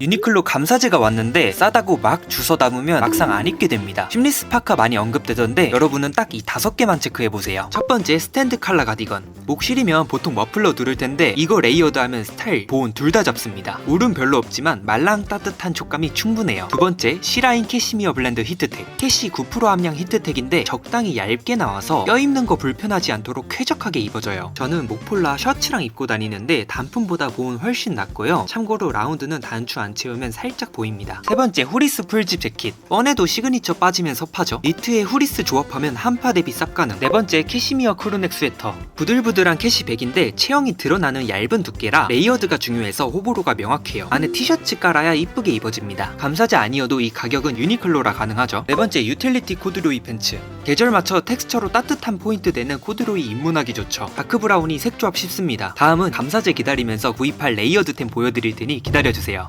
유니클로 감사제가 왔는데 싸다고 막 주워 담으면 막상 안 입게 됩니다. 심리 스 파카 많이 언급되던데 여러분은 딱 이 다섯 개만 체크해 보세요. 첫 번째 스탠드 칼라 가디건. 목 시리면 보통 머플러 두를 텐데 이거 레이어드 하면 스타일, 보온 둘 다 잡습니다. 울은 별로 없지만 말랑 따뜻한 촉감이 충분해요. 두 번째 시라인 캐시미어 블렌드 히트텍. 캐시 9% 함량 히트텍인데 적당히 얇게 나와서 껴입는 거 불편하지 않도록 쾌적하게 입어져요. 저는 목폴라 셔츠랑 입고 다니는데 단품보다 보온 훨씬 낫고요. 참고로 라운드는 단추 안 채우면 살짝 보입니다. 세 번째 후리스 풀집 재킷. 뻔해도 시그니처 빠지면 섭하죠. 니트에 후리스 조합하면 한파 대비 쌉 가능. 네 번째 캐시미어 크루넥 스웨터. 부들부들한 캐시백인데 체형이 드러나는 얇은 두께라 레이어드가 중요해서 호불호가 명확해요. 안에 티셔츠 깔아야 이쁘게 입어집니다. 감사제 아니어도 이 가격은 유니클로라 가능하죠. 네 번째 유틸리티 코드로이 팬츠. 계절 맞춰 텍스처로 따뜻한 포인트 되는 코드로이 입문하기 좋죠. 다크 브라운이 색조합 쉽습니다. 다음은 감사제 기다리면서 구입할 레이어드템 보여드릴 테니 기다려주세요.